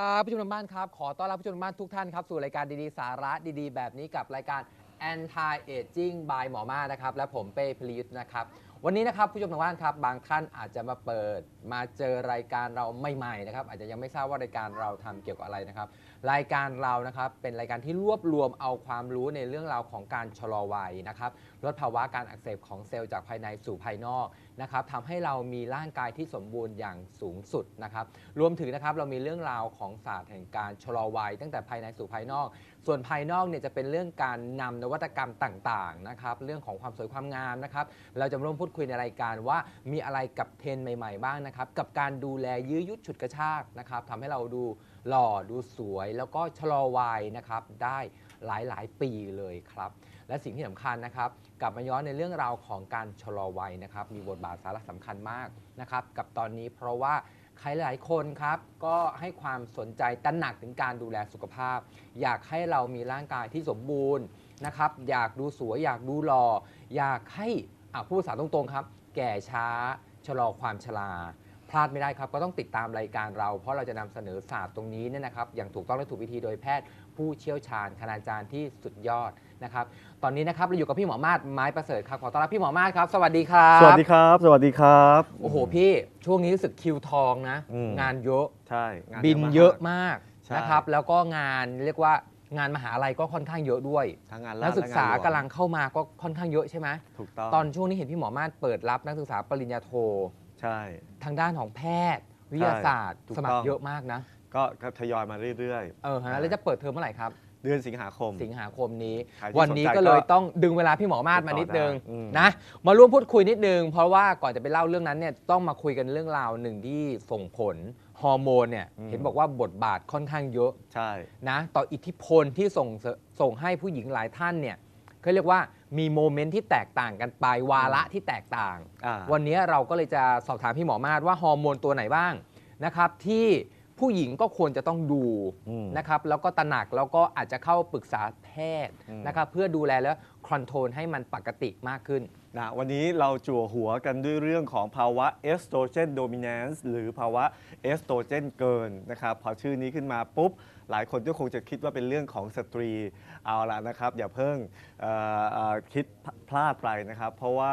ครับผู้ชมทางบ้านครับ ขอต้อนรับผู้ชมทางบ้านทุกท่านครับ สู่รายการดีๆ สาระดีๆ แบบนี้กับรายการ Anti Aging by หมอมานะครับ และผมเป้พลิยุทธ์นะครับ วันนี้นะครับผู้ชมทางบ้านครับบางท่านอาจจะมาเปิด มาเจอรายการเราใหม่ๆนะครับอาจจะยังไม่ทราบว่ารายการเราทำเกี่ยวกับอะไรนะครับ รายการเรานะครับเป็นรายการที่รวบรวมเอาความรู้ในเรื่องราวของการชะลอวัยนะครับลดภาวะการอักเสบของเซลล์จากภายในสู่ภายนอกนะครับทำให้เรามีร่างกายที่สมบูรณ์อย่างสูงสุดนะครับรวมถึงนะครับเรามีเรื่องราวของศาสตร์แห่งการชะลอวัย ตั้งแต่ภายในสู่ภายนอกส่วนภายนอกเนี่ยจะเป็นเรื่องการนำนวัตกรรมต่างๆนะครับเรื่องของความสวยความงามนะครับเราจะมาร่วมพูดคุยในรายการว่ามีอะไรกับเทรนด์ใหม่ๆ บ้างนะครับกับการดูแลยื้อยุดฉุดกระชากนะครับทำให้เราดูหล่อดูสวยแล้วก็ชะลอวัยนะครับได้หลายๆ ปีเลยครับ และสิ่งที่สำคัญนะครับ กลับมาย้อนในเรื่องราวของการชะลอวัยนะครับ มีบทบาทสาระสำคัญมากนะครับ กับตอนนี้เพราะว่า ใครหลายคนครับ ก็ให้ความสนใจตระหนักถึงการดูแลสุขภาพ อยากให้เรามีร่างกายที่สมบูรณ์นะครับ อยากดูสวย อยากดูหล่อ อยากให้อะพูดภาษาตรงๆครับ แก่ช้าชะลอความชราพลาดไม่ได้ครับ ก็ต้องติดตามรายการเรา เพราะเราจะนำเสนอศาสตร์ตรงนี้เนี่ยนะครับ อย่างถูกต้องและถูกวิธีโดยแพทย์ ผู้เชี่ยวชาญคณาจารย์ที่สุดยอด นะครับตอนนี้นะครับเราอยู่กับพี่หมอมาศไม้ประเสริฐครับขอต้อนรับพี่หมอมาศครับ สวัสดีครับสวัสดีครับ สวัสดีครับโอ้โหพี่ช่วงนี้รู้สึกคิวทองนะ อืม งานเยอะใช่งาบินเยอะมากใช่ นะครับแล้วก็งานเรียกว่างานมหาลัยก็ค่อนข้างเยอะด้วย ทั้งงานนักศึกษาและนกำลังเข้ามาก็ค่อนข้างเยอะใช่ไหมถูกต้องตอนช่วงนี้เห็นพี่หมอมาศเปิดรับนักศึกษาปริญญาโท ใช่ ทางด้านของแพทย์ วิทยาศาสตร์ ถูกสมัคต้รอง เยอะมากนะก็ก็ทยอยมาเรื่อย เออฮะแล้วจะเปิดเทอมเมื่อไหร่ครับๆ เดือนสิงหาคม สิงหาคมนี้ ใครที่วันนี้สนใจก็เลยก็ต้องดึงเวลาพี่หมอมาศมานิดนึงติดต่อได้อืม นะ มาร่วมพูดคุยนิดนึง เพราะว่าก่อนจะไปเล่าเรื่องนั้นเนี่ยต้องมาคุยกันเรื่องราวหนึ่งที่ส่งผลฮอร์โมนเนี่ยเห็นบอกว่าบทบาทค่อนข้างเยอะ ใช่ นะต่ออิทธิพลที่ส่งเสส่งให้ผู้หญิงหลายท่านเนี่ยเขาเรียกว่ามีโมเมนต์ที่แตกต่างกันไปวาระที่แตกต่าง อ่า วันนี้เราก็เลยจะสอบถามพี่หมอมาศว่าฮอร์โมนตัวไหนบ้างนะครับที่ ผู้หญิงก็ควรจะต้องดูอืมนะครับแล้วก็ตระหนักแล้วก็อาจจะเข้าปรึกษาแพทย์อืมนะครับเพื่อดูแลและคอนโทรลให้มันปกติมากขึ้นนะวันนี้เราจั่วหัวกันด้วยเรื่องของภาวะเอสโตรเจนโดมิเนนซ์หรือภาวะเอสโตรเจนเกินนะครับพอชื่อนี้ขึ้นมาปุ๊บ หลายคนก็คงจะคิดว่าเป็นเรื่องของสตรีเอาละนะครับ อย่าเพิ่งเอ่อเอ่อคิดพลาดไปนะครับ เพราะว่า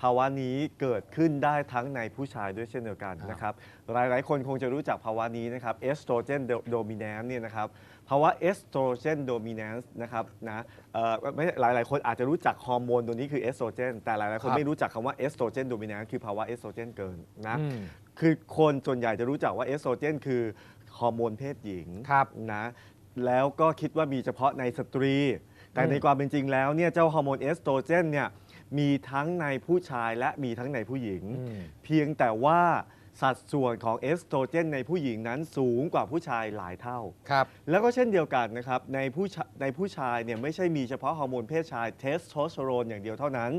ภาวะนี้เกิดขึ้นได้ทั้งในผู้ชายด้วยเช่นเดียวกันครับนะครับ หลายๆ คนคงจะรู้จักภาวะนี้นะครับเอสโตรเจนโดมิเนนซ์เนี่ยนะครับภาวะเอสโตรเจนโดมิเนนซ์นะครับนะเอ่อไม่หลายหลายๆคนอาจจะรู้จักฮอร์โมนตัวนี้คือเอสโตรเจนแต่หลายๆคนครับไม่รู้จักคำว่าเอสโตรเจนโดมิเนนซ์คือภาวะเอสโตรเจนเกินนะอืมคือคนส่วนใหญ่จะรู้จักว่าเอสโตรเจนคือฮอร์โมนเพศหญิงครับนะแล้วก็คิดว่ามีเฉพาะในสตรี แต่อืมในความเป็นจริงแล้วเนี่ยเจ้าฮอร์โมนเอสโตรเจนเนี่ย มีทั้งในผู้ชายและมีทั้งในผู้หญิงอืมเพียงแต่ว่าสัดส่วนของเอสโตรเจนในผู้หญิงนั้นสูงกว่าผู้ชายหลายเท่า ครับ แล้วก็เช่นเดียวกันนะครับในผู้ชาในผู้ชายเนี่ยไม่ใช่มีเฉพาะฮอร์โมนเพศชายเทสโทสเตอโรนอย่างเดียวเท่านั้น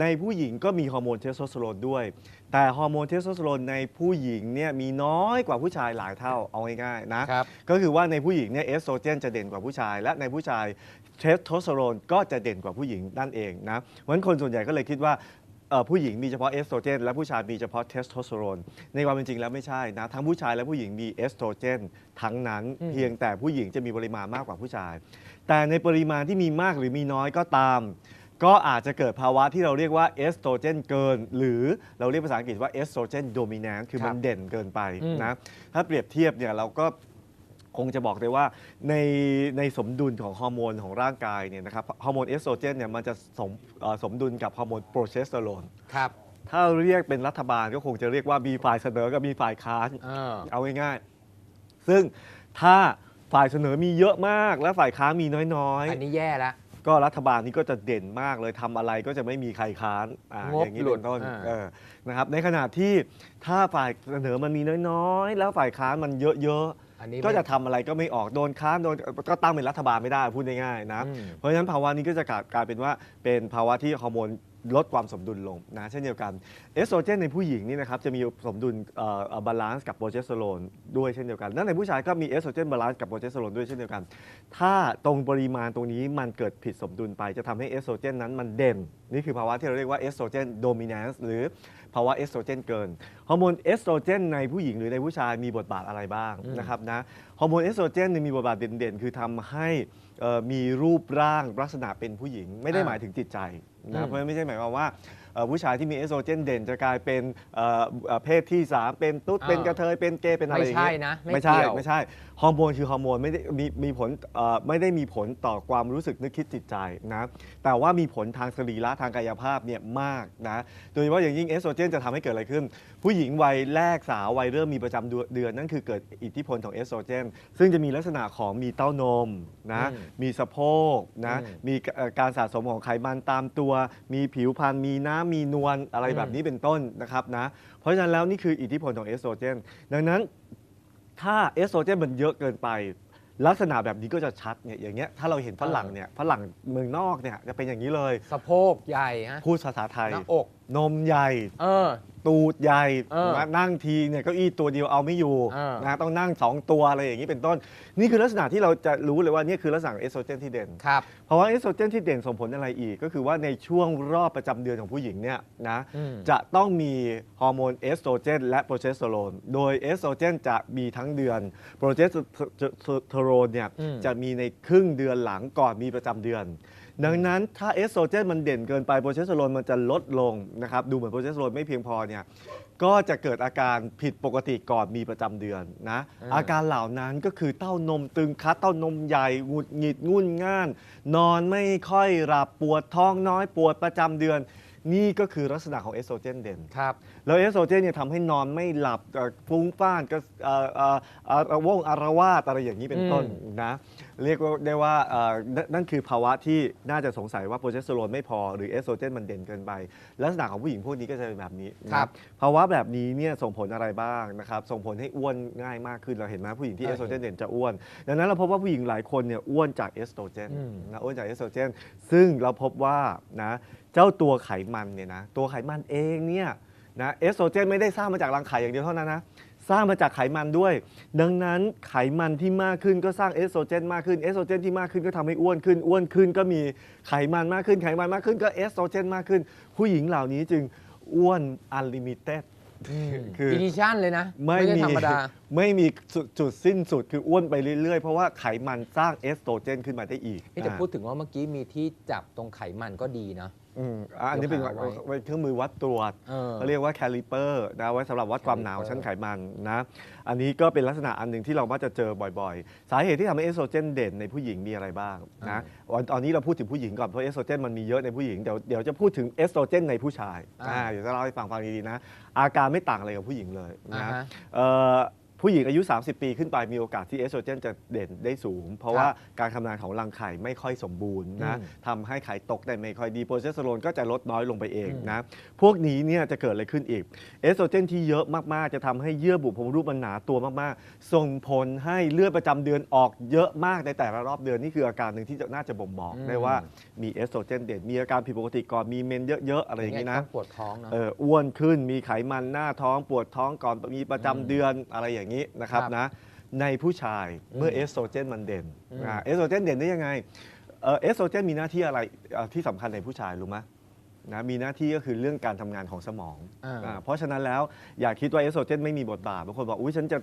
ในผู้หญิงก็มีฮอร์โมนเทสโทสเตอโรนด้วย แต่ฮอร์โมนเทสโทสเตอโรนในผู้หญิงเนี่ยมีน้อยกว่าผู้ชายหลายเท่าเอาง่ายๆนะครับ ก็คือว่าในผู้หญิงเนี่ยเอสโตรเจนจะเด่นกว่าผู้ชาย และในผู้ชายเทสโทสเตอโรนก็จะเด่นกว่าผู้หญิงนั่นเองนะเพราะฉะนั้นคนส่วนใหญ่ก็เลยคิดว่าเอ่อผู้หญิงมีเฉพาะเอสโตรเจนและผู้ชายมีเฉพาะเทสโทสเตอโรนในความเป็นจริงแล้วไม่ใช่นะทั้งผู้ชายและผู้หญิงมีเอสโตรเจนทั้งนั้นอืมเพียงแต่ผู้หญิงจะมีปริมาณมากกว่าผู้ชาย แต่ในปริมาณที่มีมากหรือมีน้อยก็ตาม ก็อาจจะเกิดภาวะที่เราเรียกว่าเอสโตรเจนเกิน หรือเราเรียกภาษาอังกฤษว่าเอสโตรเจนโดมิ a n นคือครับมันเด่นเกินไปอืมนะถ้าเปรียบเทียบเนี่ยเราก็คงจะบอกได้ว่าในในสมดุลของฮอร์โมนของร่างกายเนี่ยนะครับฮอร์โมนเอสโตรเจนเนี่ยมันจะสมเอ่อสมดุลกับฮอร์โมนโปรเจสเตอโรนครับถ้าเรียกเป็นรัฐบาลก็คงจะเรียกว่ามีฝ่ายเสนอกับมีฝ่ายค้านเออเอาง่ายๆ ซึ่งถ้าฝ่ายเสนอมีเยอะมากและฝ่ายค้านมีน้อยอันนี้แย่แล้วๆ ก็รัฐบาลนี้ก็จะเด่นมากเลยทำอะไรก็จะไม่มีใครค้านอ่างบอย่างนี้หลุเป็ดนต้นอ่า เออนะครับในขณะที่ถ้าฝ่ายเสนอมันมีน้อยๆ แล้วฝ่ายค้านมันเยอะอันนี้ ๆ ก็จะทำอะไรก็ไม่ออกโดนค้านโดนก็ตั้งเป็นรัฐบาลไม่ได้พูดง่ายๆนะ อืม เพราะฉะนั้นภาวะนี้ก็จะกลายกลายเป็นว่าเป็นภาวะที่ฮอร์โมน ลดความสมดุลลงนะเช่นเดียวกันเอสโตรเจนในผู้หญิงนี่นะครับจะมีสมดุลบาลานซ์กับโปรเจสเตอโรนด้วยเช่นเดียวกันนั่นในผู้ชายก็มีเอสโตรเจนบาลานซ์กับโปรเจสเตอโรนด้วยเช่นเดียวกัน ถ้าตรงปริมาณตรงนี้มันเกิดผิดสมดุลไปจะทำให้เอสโตรเจนนั้นมันเด่น นี่คือภาวะที่เราเรียกว่าเอสโตรเจนโดมิ a n นซ์หรือภาวะเอสโตรเจนเกินฮอร์โมนเอสโตรเจนในผู้หญิงหรือในผู้ชายมีบทบาทอะไรบ้างนะครับนะฮอร์โมนเอสโตรเจนเนี่ยมีบทบาทเด่นๆ คือทำให้ เอ่อมีรูปร่างลักษณะเป็นผู้หญิง ไม่ได้หมายถึงจิตใจอืนะม เพราะฉะนั้นไม่ใช่หมายความว่าเอ่อผู้ชายที่มีเอสโตรเจนเด่นจะกลายเป็นเอ่อเอ่อเพศที่ 3 เป็นตุ๊ดเป็นกระเทยเป็นเกย์เป็นอะไรไม่อย่างใช่เงี้ย นะไม่ใช่เกี่ยว ไม่ใช่ฮอร์โมนคือฮอร์โมนไม่ได้มีมีผลเอ่อไม่ได้มีผลต่อความรู้สึกนึกคิดจิตใจนะแต่ว่ามีผลทางสรีระทางกายภาพเนี่ยมากนะโดยเฉพาะอย่างยิ่งเอสโตรเจนจะทำให้เกิดอะไรขึ้น ผู้หญิงวัยแรกสาววัยเริ่มมีประจำเดือน นั่นคือเกิดอิทธิพลของเอสโตรเจน ซึ่งจะมีลักษณะของมีเต้านมนะอืมมีสะโพกนะอืมมีเอ่อการสะสมของไขมันตามตัว มีผิวพรรณมีน้ำมีนวลอะไรอืมแบบนี้เป็นต้นนะครับนะเพราะฉะนั้นแล้วนี่คืออิทธิพลของเอสโตรเจน ดังนั้นถ้าเอสโตรเจนมันเยอะเกินไปลักษณะแบบนี้ก็จะชัดเนี่ยอย่างเงี้ยถ้าเราเห็นฝรั่งเนี่ยฝรั่งเมืองนอกเนี่ยจะเป็นอย่างนี้เลย สะโพกใหญ่ฮะพูดภาษาไทยหน้าอก นมใหญ่ เออ ตูดใหญ่เออนะนั่งทีเนี่ยเก้าอี้ตัวเดียวเอาไม่อยู่เออ นะต้องนั่งสองตัวอะไรอย่างนี้เป็นต้น นี่คือลักษณะที่เราจะรู้เลยว่านี่คือลักษณะของเอสโตรเจนที่เด่น ครับ เพราะว่าเอสโตรเจนที่เด่นส่งผลอะไรอีก ก็คือว่าในช่วงรอบประจำเดือนของผู้หญิงเนี่ยนะอืม จะต้องมีฮอร์โมนเอสโตรเจนและโปรเจสเตอโรนโดยเอสโตรเจนจะมีทั้งเดือนโปรเจสเตอโรนเนี่ยอืมจะมีในครึ่งเดือนหลังก่อนมีประจำเดือน ดังนั้นถ้าเอสโตรเจนมันเด่นเกินไปโปรเจสเตอโรนมันจะลดลงนะครับดูเหมือนโปรเจสเตอโรนไม่เพียงพอเนี่ยก็จะเกิดอาการผิดปกติก่อนมีประจำเดือนนะอืมอาการเหล่านั้นก็คือเต้านมตึงคัดเต้านมใหญ่หงุดหงิดงุ่นง่าน นอนไม่ค่อยหลับปวดท้องน้อยปวดประจำเดือน นี่ก็คือลักษณะของเอสโตรเจนเด่นครับแล้วเอสโตรเจนเนี่ยทำให้นอนไม่หลับเอ่อฟุ้งฟ้านก็เอ่อเอ่อเอ่ออาวงอารวาสอะไรอย่างนี้เป็นต้นนะ เรียกว่าได้ว่าเอ่อนั่นนั่นคือภาวะที่น่าจะสงสัยว่าโปรเจสเตอโรนไม่พอหรือเอสโตรเจนมันเด่นเกินไป ลักษณะของผู้หญิงพวกนี้ก็จะเป็นแบบนี้นะครับ ภาวะแบบนี้เนี่ยส่งผลอะไรบ้างนะครับส่งผลให้อ้วนง่ายมากขึ้นเราเห็นไหมผู้หญิงที่เอเออสโตรเจนเด่นจะอ้วน ดังนั้นเราพบว่าผู้หญิงหลายคนเนี่ยอ้วนจากเอสโตรเจนอืมนะอ้วนจากเอสโตรเจนซึ่งเราพบว่านะเจ้าตัวไขมันเนี่ยนะตัวไขมันเองเนี่ยนะเอสโตรเจนไม่ได้สร้างมาจากรังไข่อย่างเดียวเท่านั้นนะ สร้างมาจากไขมันด้วย ดังนั้นไขมันที่มากขึ้นก็สร้างเอสโตรเจนมากขึ้นเอสโตรเจนที่มากขึ้นก็ทำให้อ้วนขึ้นอ้วนขึ้นก็มีไขมันมากขึ้นไขมันมากขึ้นก็เอสโตรเจนมากขึ้น ผู้หญิงเหล่านี้จึงอ้วนอันลิมิเต็ดคืออินิชั่นเลยนะ ไม่ใช่มีธรรมดา ไม่มีจุดจุดสิ้นสุดคืออ้วนไปเรื่อย ๆ เพราะว่าไขมันสร้างเอสโตรเจนขึ้นมาได้อีกนี่แต่อ่าพูดถึงว่าเมื่อกี้มีที่จับตรงไขมันก็ดีนะ อืมอะอันนี้เป็นเดี๋ยวหาไว้ไว้เครื่องมือวัดตรวจเออเขาเรียกว่าแคลิเปอร์นะไว้สำหรับวัดความหนาว Caliper ชั้นไขมันนะอันนี้ก็เป็นลักษณะอันหนึ่งที่เรามักจะเจอบ่อยๆ สาเหตุที่ทำให้เอสโตรเจนเด่นในผู้หญิงมีอะไรบ้างนะวันตอนนี้เราพูดถึงผู้หญิงก่อนเพราะเอสโตรเจนมันมีเยอะในผู้หญิงเดี๋ยวเดี๋ยวจะพูดถึงเอสโตรเจนในผู้ชายอ่า อ่าเดี๋ยวจะเล่าให้ฟังฟังดีๆนะอาการไม่ต่างอะไรกับผู้หญิงเลยอ่านะฮะ เอ่อ ผู้หญิงอายุ 30 ปีขึ้นไปมีโอกาสที่เอสโตรเจนจะเด่นได้สูง เพราะว่าการทำงานของรังไข่ไม่ค่อยสมบูรณ์นะอืมทำให้ไข่ตกได้ไม่ค่อยดีโปรเจสเตอโรนก็จะลดน้อยลงไปเองอืมนะพวกนี้เนี่ยจะเกิดอะไรขึ้นอีกเอสโตรเจนที่เยอะมากๆ จะทำให้เยื่อบุโพรงรูปมันหนาตัวมากๆ ส่งผลให้เลือดประจำเดือนออกเยอะมากในแต่ละรอบเดือนนี่คืออาการหนึ่งที่จะน่าจะบ่งบอกได้ว่ามีเอสโตรเจนเด่นมีอาการผิดปกติก่อนมีเมนเยอะๆอะไรอย่างนี้นะต้ปวดท้องเนอะเอออ้วนขึ้นมีไขมันหน้าท้องปวดท้องก่อนมีประจำอืมเดือนอะไรอย่างนี้นะครับครับนะในผู้ชายเมื่อมเอสโตรเจนมันเด่นอืมอ่าเอสโตรเจนเด่นได้ยังไงเอ่อเอสโตรเจนมีหน้าที่อะไรเอ่อที่สำคัญในผู้ชายรู้ไหมนะมีหน้าที่ก็คือเรื่องการทำงานของสมองอ่าอ่าเพราะฉะนั้นแล้วอย่าคิดว่าเอสโตรเจนไม่มีบทบาทบางคนบอกอุ้ยฉันจะ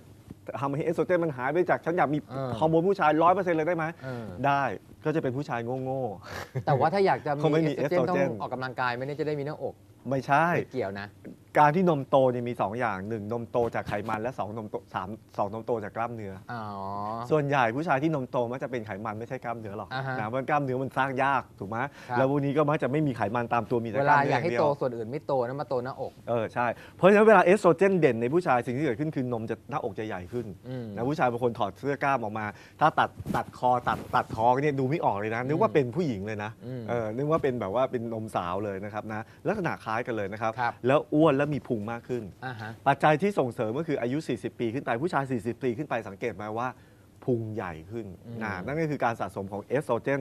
ทำให้เอสโตรเจนมันหายไปจากฉันอยากมีอ่าฮอร์โมนผู้ชายร้อยเปอร์เซ็นต์เลยได้ไหมเออได้ก็จะเป็นผู้ชายโง่แต่ว่าถ้าอยากจะคงไม่มีมีเอสโตรเจน estrogen ต้องออกกำลังกายไม่ได้จะได้มีหน้าอกๆไม่ใช่ไม่เกี่ยวนะการที่นมโตเนี่ยมี 2 อย่าง 1 นมโตจากไขมันและ2นมโตสามสองนมโตจากกล้ามเนื้อ อ๋อ ส่วนใหญ่ผู้ชายที่นมโตมักจะเป็นไขมันไม่ใช่กล้ามเนื้อหรอกอ่าฮะนะเพราะกล้ามเนื้อมันสร้างยากถูกไหมครับ แล้วพวกนี้ก็มักจะไม่มีไขมันตามตัวมีแต่เวกล้าลามเนื้อยากอให้ย่างเดียโตวส่วนอื่นไม่โตนะมาโตหน้าอก เออใช่เพราะฉะนั้นเวลาเอสโตรเจนเด่นในผู้ชายสิ่งที่เกิดขึ้นคือนมจะหน้าอกจะใหญ่ขึ้นอืม นะผู้ชายบางคนถอดเสื้อกล้ามออกมา ถ้าตัดตัดคอตัดตัดท้องเนี่ยดูไม่ออกเลยนะนึกว่าเป็นผู้หญิงเลยนะอืม เออนึกว่าเป็นแบบว่าเป็นนมสาวเลยนะครับนะลักษณะคล้ายกันเลยนะครับ ครับ แล้วอ้วนแล้วมีพุงมากขึ้น อ่าฮะ ปัจจัยที่ส่งเสริมก็คืออายุ 40 ปีขึ้นไปผู้ชาย 40 ปีขึ้นไปสังเกตไหมว่าพุงใหญ่ขึ้นอืม นะนั่นก็คือการสะสมของเอสโตรเจน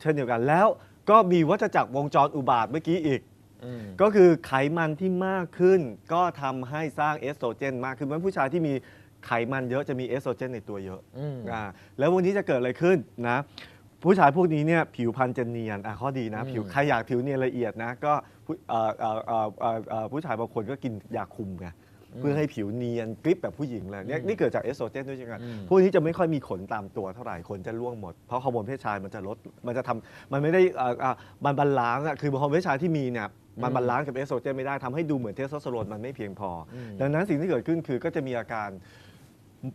เช่นเดียวกันแล้วก็มีวัฏจักรวงจรอุบาทเมื่อกี้อีก อืม ก็คือไขมันที่มากขึ้น ก็ทำให้สร้างเอสโตรเจนมากขึ้นเพราะฉะนั้นผู้ชายที่มีไขมันเยอะจะมีเอสโตรเจนในตัวเยอะอืม อ่าแล้ววันนี้จะเกิดอะไรขึ้นนะ ผู้ชายพวกนี้เนี่ยผิวพรรณจะเนียนอะข้อดีนะอืมผิวใครอยากผิวเนียนละเอียดนะ ก็ ผู้เอ่อเอ่อเอ่อเอ่อเอ่อผู้ชายบางคนก็กินยาคุมไงเพื่อให้ผิวเนียนกริบแบบผู้หญิงเลยเนี่ยอืมนี่เกิดจากเอสโตรเจนด้วยใช่ไหมอืมพวกนี้จะไม่ค่อยมีขนตามตัวเท่าไหร่ขนจะร่วงหมด เพราะฮอร์โมนเพศชายมันจะลดมันจะทำมันไม่ได้เอ่อเอ่อมันบาลานซ์อะคือฮอร์โมนเพศชายที่มีเนี่ยมันอืมบาลานซ์กับเอสโตรเจนไม่ได้ทำให้ดูเหมือนเทสโทสเตอโรนมันไม่เพียงพออมดังนั้นสิ่งที่เกิดขึ้นคือก็จะมีอาการ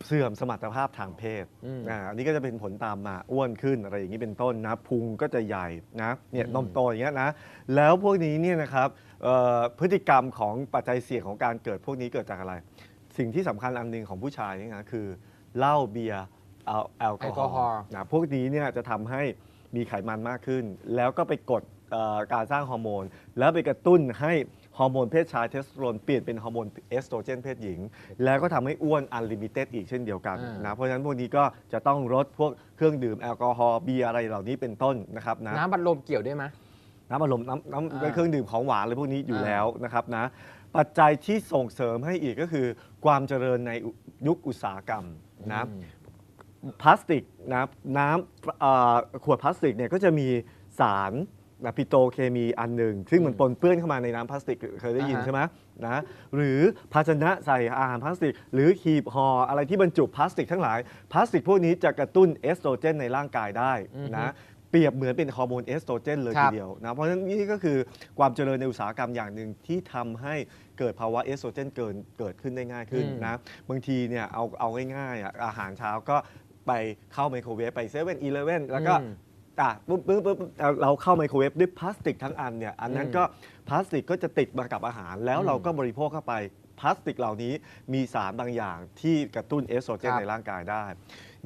เสื่อมสมรรถภาพทางเพศอืม อ่าอันนี้ก็จะเป็นผลตามมาอ้วนขึ้นอะไรอย่างนี้เป็นต้นนะพุงก็จะใหญ่นะเนี่ยอืมนมโตอย่างเงี้ยนะแล้วพวกนี้เนี่ยนะครับเอ่อพฤติกรรมของปัจจัยเสี่ยงของการเกิดพวกนี้เกิดจากอะไร สิ่งที่สำคัญอันหนึ่งของผู้ชายนี่นะคือเหล้าเบียร์เอาแอลกแออลฮกออฮอล์ ล์นะพวกนี้เนี่ยจะทำให้มีไขมันมากขึ้น แล้วก็ไปกด เอ่อการสร้างฮอร์โมน แล้วไปกระตุ้นให้ฮอร์โมนเพศชายเทสโทสเตอโรนเปลี่ยนเป็นฮอร์โมนเอสโตรเจนเพศหญิง แล้วก็ทำให้อ้วนอันลิมิเต็ดอีกเช่นเดียวกันอ่าน นะเพราะฉะนั้นพวกนี้ก็จะต้องลดพวกเครื่องดื่มแอลกอฮอล์เบียร์อะไรเหล่านี้เป็นต้นนะครับนะ น้ำบัดลมเกี่ยวด้วยไหม น้ำอัดลมน้ำน้ำอ่าเป็นเครื่องดื่มของหวานอะไรพวกนี้อยู่อ่า แล้วนะครับนะปัจจัยที่ส่งเสริมให้อีกก็คือ ความเจริญในยุคอุตสาหกรรมนะอืมพลาสติกนะน้ำเอ่อขวดพลาสติกเนี่ยก็จะมีสาร นะปิโตรเคมีอันหนึ่ง ซึ่งมันอืมปนเปื้อนเข้ามาในน้ำพลาสติกเคยได้ยินอ่าฮะ ใช่ไหมนะหรือภาชนะใส่อาหารพลาสติก หรือหีบห่ออะไรที่บรรจุพลาสติกทั้งหลายพลาสติกพวกนี้จะกระตุ้นเอสโตรเจนในร่างกายได้นะเปรียบเหมือนเป็นฮอร์โมนเอสโตรเจนเลยครัทีบ เดียวนะเพราะฉะนั้นนี่ก็คือความเจริญในอุตสาหกรรมอย่างหนึ่งที่ทำให้เกิดภาวะเอสโตรเจนเกินเกิดขึ้นได้ง่ายขึ้นอืมนะบางทีเนี่ยเอาเอาง่ายๆอะอาหารเช้าก็ไปเข้าไมโครเวฟไปเซเว่นอีเลฟเว่นแล้วก็ อืม อะปุ๊บปุ๊บปุ๊บเราเราเข้าไมโครเวฟด้วยพลาสติกทั้งอันเนี่ยอันนั้นอืมก็พลาสติกก็จะติดมากับอาหาร แล้วอืมเราก็บริโภคเข้าไปพลาสติกเหล่านี้มีสารบางอย่างที่กระตุ้นเอสโตรเจนครับในร่างกายได้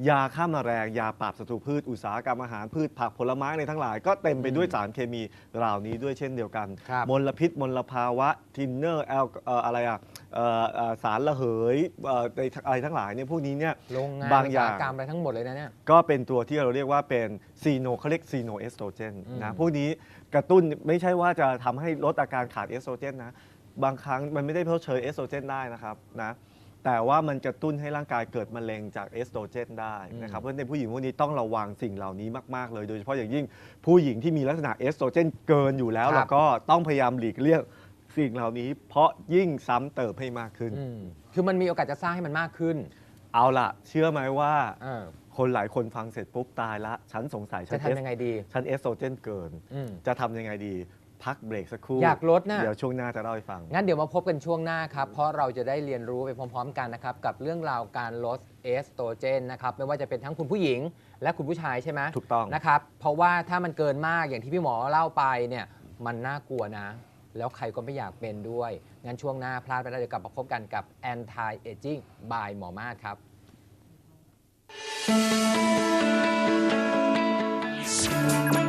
ยาฆ่าแมลงยาปราบศัตรูพืชอุตสาหกรรมอาหารพืชผักผลไม้ในทั้งหลาย ก็เต็มไปด้วยสารเคมีเหล่านี้ด้วยเช่นเดียวกัน ครับมลพิษมลภาวะทินเนอร์แอลเอ่ออะไรอะเอ่อเอ่อสารระเหยเอ่อในอะไรทั้งหลายเนี่ยพวกนี้เนี่ย โรงงานบางอย่าง อุตสหกรรมอะไรทั้งหมดเลยนะเนี่ย ก็เป็นตัวที่เราเรียกว่าเป็นซีโนเขาเรียกซีโนเอสโตรเจนอืม นะพวกนี้กระตุ้นไม่ใช่ว่าจะทำให้ลดอาการขาดเอสโตรเจนนะ บางครั้งมันไม่ได้เพราะเชยเอสโตรเจนได้นะครับนะ แต่ว่ามันกระตุ้นให้ร่างกายเกิดมะเร็งจากเอสโตรเจนได้นะครับเพราะฉะนั้นในผู้หญิงพวกนี้ต้องระวังสิ่งเหล่านี้มาก ๆ เลยโดยเฉพาะอย่างยิ่งผู้หญิงที่มีลักษณะเอสโตรเจนเกินอยู่แล้วครับแล้วก็ต้องพยายามหลีกเลี่ยงสิ่งเหล่านี้ เพราะยิ่งซ้ำเติมให้มากขึ้น อืมคือมันมีโอกาสจะสร้างให้มันมากขึ้นเอาล่ะ เชื่อไหมว่า เออคนหลายคนฟังเสร็จปุ๊บตายละ ฉันสงสัยฉัจะนเอสทำยังไงดี ฉันเอสโตรเจนเกิน อืม จะทำยังไงดี พักเบรกสักครู่อยากลดนะ เดี๋ยวช่วงหน้าจะเล่าให้ฟัง งั้นเดี๋ยวมาพบกันช่วงหน้าครับ เพราะเราจะได้เรียนรู้ไปพร้อมๆ กันนะครับ กับเรื่องราวการลดเอสโตรเจนนะครับ ไม่ว่าจะเป็นทั้งคุณผู้หญิง และคุณผู้ชายใช่ไหมถูกต้อง นะครับ เพราะว่าถ้ามันเกินมากอย่างที่พี่หมอเล่าไปเนี่ยมันน่ากลัวนะ แล้วใครก็ไม่อยากเป็นด้วย งั้นช่วงหน้าพลาดไปแล้วเดี๋ยวกลับมาพบกันกับ anti aging by หมอมาศครับ Thank you.